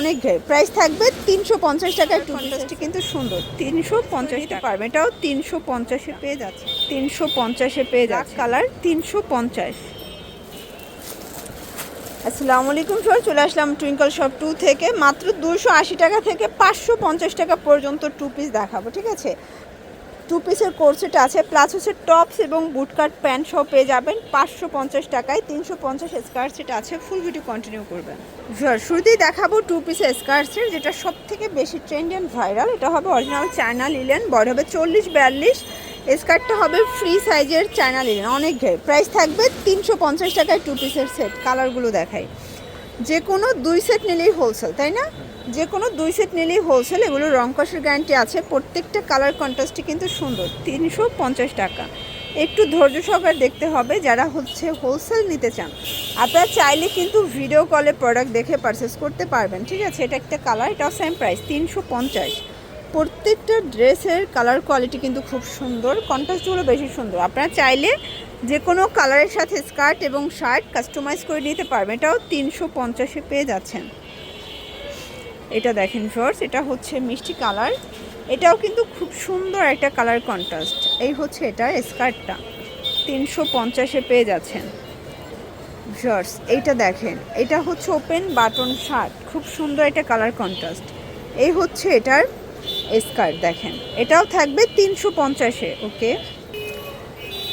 অনেক ঘের প্রাইস থাকবে তিনশো পঞ্চাশ টাকায় টু পিসটি কিন্তু সুন্দর। তিনশো পঞ্চাশ পারবে এটাও তিনশো পঞ্চাশে পেয়ে যাচ্ছে। তিনশো পঞ্চাশে পেয়ে যাচ্ছে। কালার তিনশো পঞ্চাশ। আসসালামু আলাইকুম সবাই চলে আসলাম টুইঙ্কল শপ টু থেকে। মাত্র দুশো আশি টাকা থেকে পাঁচশো পঞ্চাশ টাকা পর্যন্ত টু পিস দেখাবো ঠিক আছে? টু পিসের কোর্সেট আছে প্লাস হচ্ছে টপস এবং বুটকাট প্যান্ট সহ পেয়ে যাবেন পাঁচশো পঞ্চাশ টাকায়, তিনশো পঞ্চাশ স্কার্ট সেট আছে ফুল ভিডিও কন্টিনিউ করবেন। শুরুতেই দেখাবো টু পিসের স্কার্ট সেট, যেটা সব থেকে বেশি ট্রেন্ড অ্যান্ড ভাইরাল এটা হবে অরিজিনাল চায়না লিলেন বড় হবে চল্লিশ, বিয়াল্লিশ। স্কার্টটা হবে ফ্রি সাইজের চায়না লিলেন অনেক ঘের প্রাইস থাকবে তিনশো পঞ্চাশ টাকায় টু পিসের সেট কালারগুলো দেখাই। যে কোনো দুই সেট নিলেই হোলসেল তাই না? যে কোনো দুই সেট নিলেই হোলসেল এগুলো রং কষের গ্যারান্টি আছে। প্রত্যেকটা কালার কন্ট্রাস্টই কিন্তু সুন্দর, তিনশো পঞ্চাশ টাকা। একটু ধৈর্য সহকারে দেখতে হবে যারা হচ্ছে হোলসেল নিতে চান। আপনারা চাইলে কিন্তু ভিডিও কলে প্রোডাক্ট দেখে পারচেস করতে পারবেন, ঠিক আছে? এটা একটা কালার এটাও সেম প্রাইস তিনশো পঞ্চাশ। প্রত্যেকটা ড্রেসের কালার কোয়ালিটি কিন্তু খুব সুন্দর কন্ট্রাস্টগুলো বেশি সুন্দর। আপনারা চাইলে যে কোনো কালারের সাথে স্কার্ট এবং শার্ট কাস্টমাইজ করে নিতে পারবেন, এটাও তিনশো পঞ্চাশে পেয়ে যাচ্ছেন। এটা দেখেন ফ্রস এটা হচ্ছে মিষ্টি কালার। এটাও কিন্তু খুব সুন্দর একটা কালার কন্ট্রাস্ট এই হচ্ছে এটার স্কার্টটা। তিনশো পঞ্চাশে পেয়ে যাচ্ছেন। শর্টস এইটা দেখেন। এটা হচ্ছে ওপেন বাটন শার্ট খুব সুন্দর একটা কালার কন্ট্রাস্ট এই হচ্ছে এটার স্কার্ট, দেখেন। এটাও থাকবে তিনশো পঞ্চাশে ওকে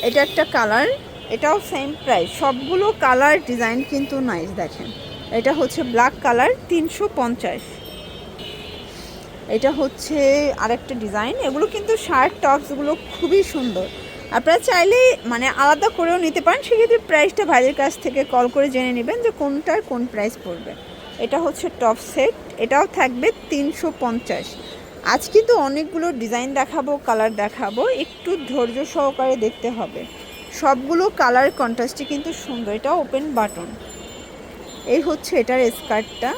এটা একটা কালার, এটাও সেম প্রাইস সবগুলো কালার ডিজাইন কিন্তু নাইস দেখেন। এটা হচ্ছে ব্ল্যাক কালার, তিনশো পঞ্চাশ। এটা হচ্ছে আরেকটা ডিজাইন। এগুলো কিন্তু শার্ট টপসগুলো খুবই সুন্দর। আপনারা চাইলে মানে আলাদা করেও নিতে পারেন, সেক্ষেত্রে প্রাইসটা ভাইদের কাছ থেকে কল করে জেনে নেবেন যে কোনটার কোন প্রাইস পড়বে। এটা হচ্ছে টপ সেট, এটাও থাকবে তিনশো পঞ্চাশ। আজ কিন্তু অনেকগুলো ডিজাইন দেখাবো, কালার দেখাবো, একটু ধৈর্য সহকারে দেখতে হবে। সবগুলো কালার কন্ট্রাস্টই কিন্তু সুন্দর, এটা ওপেন বাটন। এই হচ্ছে এটার স্কার্টটা।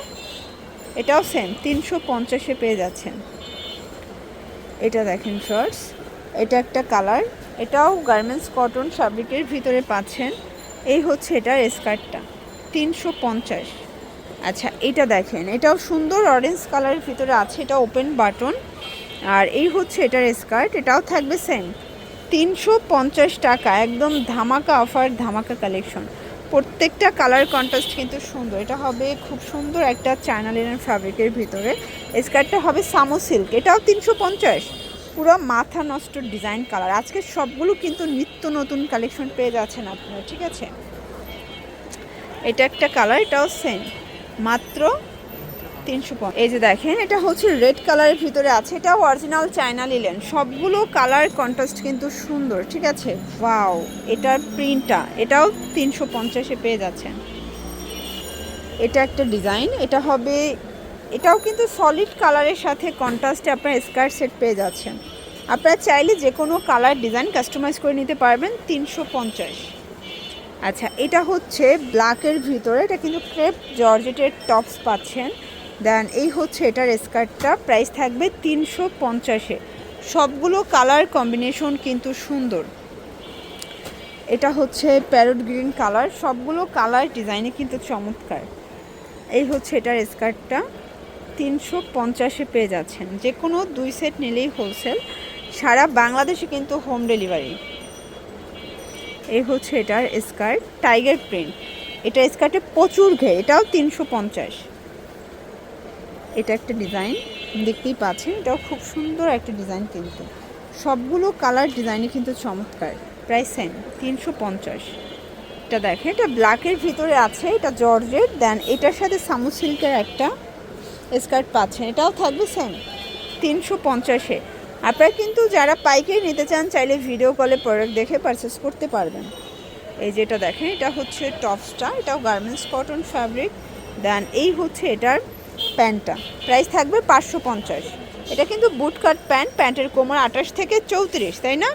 এটাও সেম তিনশো পঞ্চাশে পেয়ে যাচ্ছেন। এটা দেখেন শর্টস এটা একটা কালার এটাও গার্মেন্টস কটন ফ্যাব্রিকের ভিতরে পাচ্ছেন। এই হচ্ছে এটার স্কার্টটা তিনশো পঞ্চাশ। আচ্ছা এটা দেখেন, এটাও সুন্দর অরেঞ্জ কালারের ভিতরে আছে, এটা ওপেন বাটন আর এই হচ্ছে এটার স্কার্ট এটাও থাকবে সেম তিনশো পঞ্চাশ টাকা, একদম ধামাকা অফার ধামাকা কালেকশন প্রত্যেকটা কালার কন্ট্রাস্ট কিন্তু সুন্দর। এটা হবে খুব সুন্দর একটা চায়না লিনেন ফ্যাব্রিকের ভিতরে। স্কার্টটা হবে সামো সিল্ক এটাও তিনশো পঞ্চাশ। পুরো মাথা নষ্ট ডিজাইন কালার আজকে সবগুলো কিন্তু নিত্য নতুন কালেকশন পেয়ে যাচ্ছেন আপনারা, ঠিক আছে? এটা একটা কালার এটাও সেম মাত্র তিনশো এই যে দেখেন, এটা হচ্ছে রেড কালারের ভিতরে আছে। এটাও অরিজিনাল চায়না লিলেন সবগুলো কালার কন্ট্রাস্ট কিন্তু সুন্দর, ঠিক আছে? ওয়াও এটার প্রিন্টটা এটাও তিনশো পঞ্চাশে পেয়ে যাচ্ছেন। এটা একটা ডিজাইন এটা হবে, এটাও কিন্তু সলিড কালারের সাথে কন্ট্রাস্টে আপনার স্কার্ট সেট পেয়ে যাচ্ছেন। আপনারা চাইলে যে কোনো কালার ডিজাইন কাস্টমাইজ করে নিতে পারবেন, তিনশো পঞ্চাশ। আচ্ছা এটা হচ্ছে ব্ল্যাকের ভিতরে, এটা কিন্তু ক্রেপ জর্জেটের টপস পাচ্ছেন। দেন এই হচ্ছে এটার স্কার্টটা। প্রাইস থাকবে তিনশো পঞ্চাশে। সবগুলো কালার কম্বিনেশন কিন্তু সুন্দর। এটা হচ্ছে প্যারোট গ্রিন কালার। সবগুলো কালার ডিজাইনে কিন্তু চমৎকার। এই হচ্ছে এটার স্কার্টটা। তিনশো পঞ্চাশে পেয়ে যাচ্ছেন। যে কোনো দুই সেট নিলেই হোলসেল। সারা বাংলাদেশে কিন্তু হোম ডেলিভারি। এই হচ্ছে এটার স্কার্ট। Tiger print. এটা স্কার্টে প্রচুর ঘে এটাও তিনশো পঞ্চাশ। এটা একটা ডিজাইন, দেখতেই পাচ্ছেন, এটাও খুব সুন্দর একটা ডিজাইন কিন্তু। সবগুলো কালার ডিজাইনে কিন্তু চমৎকার। প্রায় সেম, তিনশো পঞ্চাশ। এটা দেখেন, এটা ব্ল্যাকের ভিতরে আছে, এটা জর্জের দেন এটার সাথে সামু সিল্কের একটা স্কার্ট পাচ্ছেন, এটাও থাকবে সেম, তিনশো পঞ্চাশে। আপনারা কিন্তু যারা পাইকারি নিতে চান, চাইলে ভিডিও কলে প্রোডাক্ট দেখে পারচেস করতে পারবেন। এই যেটা দেখেন, এটা হচ্ছে টপসটা এটাও গার্মেন্টস কটন ফ্যাব্রিক দেন এই হচ্ছে এটার প্যান্টটা। প্রাইস থাকবে পাঁচশো পঞ্চাশ। এটা কিন্তু বুট কাট প্যান্ট প্যান্টের কোমর আঠাশ থেকে চৌত্রিশ, তাই না?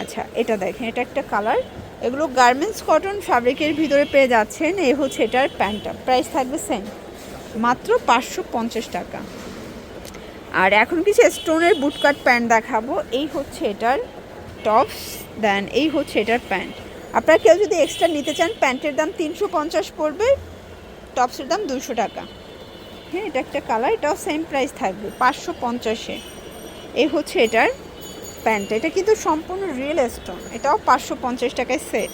আচ্ছা এটা দেখেন, এটা একটা কালার এগুলো গার্মেন্টস কটন ফ্যাব্রিকের ভিতরে পেয়ে যাচ্ছেন, এই হচ্ছে এটার প্যান্টটা প্রাইস থাকবে সেম মাত্র পাঁচশো পঞ্চাশ টাকা। আর এখন কিছু স্টোনের বুটকাট প্যান্ট দেখাবো। এই হচ্ছে এটার টপস দেন এই হচ্ছে এটার প্যান্ট আপনারা কেউ যদি এক্সট্রা নিতে চান প্যান্টের দাম তিনশো পঞ্চাশ পড়বে টপসের দাম দুশো টাকা। হ্যাঁ এটা একটা কালার এটাও সেম প্রাইস থাকবে, পাঁচশো পঞ্চাশে। এই হচ্ছে এটার প্যান্ট এটা কিন্তু সম্পূর্ণ রিয়েল স্টোন এটাও পাঁচশো পঞ্চাশ টাকায় সেট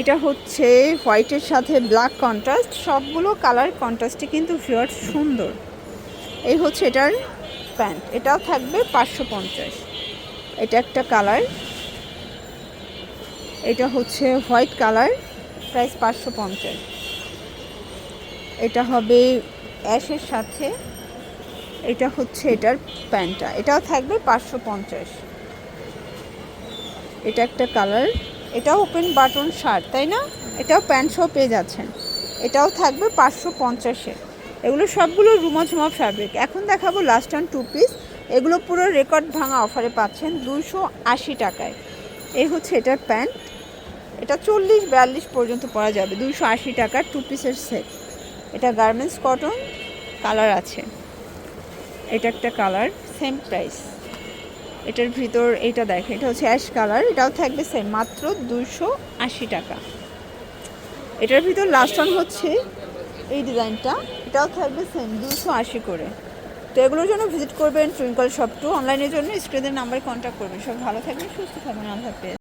এটা হচ্ছে হোয়াইটের সাথে ব্ল্যাক কন্ট্রাস্ট সবগুলো কালার কন্ট্রাস্টে কিন্তু ভিওর সুন্দর। এই হচ্ছে এটার প্যান্ট, এটাও থাকবে পাঁচশো পঞ্চাশ। এটা একটা কালার এটা হচ্ছে হোয়াইট কালার প্রাইস পাঁচশো পঞ্চাশ। এটা হবে অ্যাশের সাথে। এটা হচ্ছে এটার প্যান্টটা। এটাও থাকবে পাঁচশো পঞ্চাশ। এটা একটা কালার। এটাও ওপেন বাটন শার্ট, তাই না? এটাও প্যান্ট সহ পেয়ে যাচ্ছেন। এটাও থাকবে পাঁচশো পঞ্চাশে। এগুলো সবগুলো রুমাঝুমা ফ্যাব্রিক এখন দেখাবো লাস্ট অ্যান্ড টু পিস এগুলো পুরো রেকর্ড ভাঙা অফারে পাচ্ছেন দুশো আশি টাকায়। এই হচ্ছে এটার প্যান্ট। এটা চল্লিশ বিয়াল্লিশ পর্যন্ত পরা যাবে। দুশো আশি টাকার টু পিসের সেট এটা গার্মেন্টস কটন কালার আছে। এটা একটা কালার সেম প্রাইস এটার ভিতর এটা দেখে এটা হচ্ছে অ্যাশ কালার এটাও থাকবে সেম মাত্র দুশো আশি টাকা। এটার ভিতর লাস্ট ওয়ান হচ্ছে এই ডিজাইনটা এটাও থাকবে সেম দুশো আশি করে। তো এগুলোর জন্য ভিজিট করবেন টুইঙ্কল শপ টু অনলাইনের জন্য স্ক্রিনের নাম্বারে কন্ট্যাক্ট করবেন। সব ভালো থাকবেন সুস্থ থাকবেন আল্লাহ হাফেজ।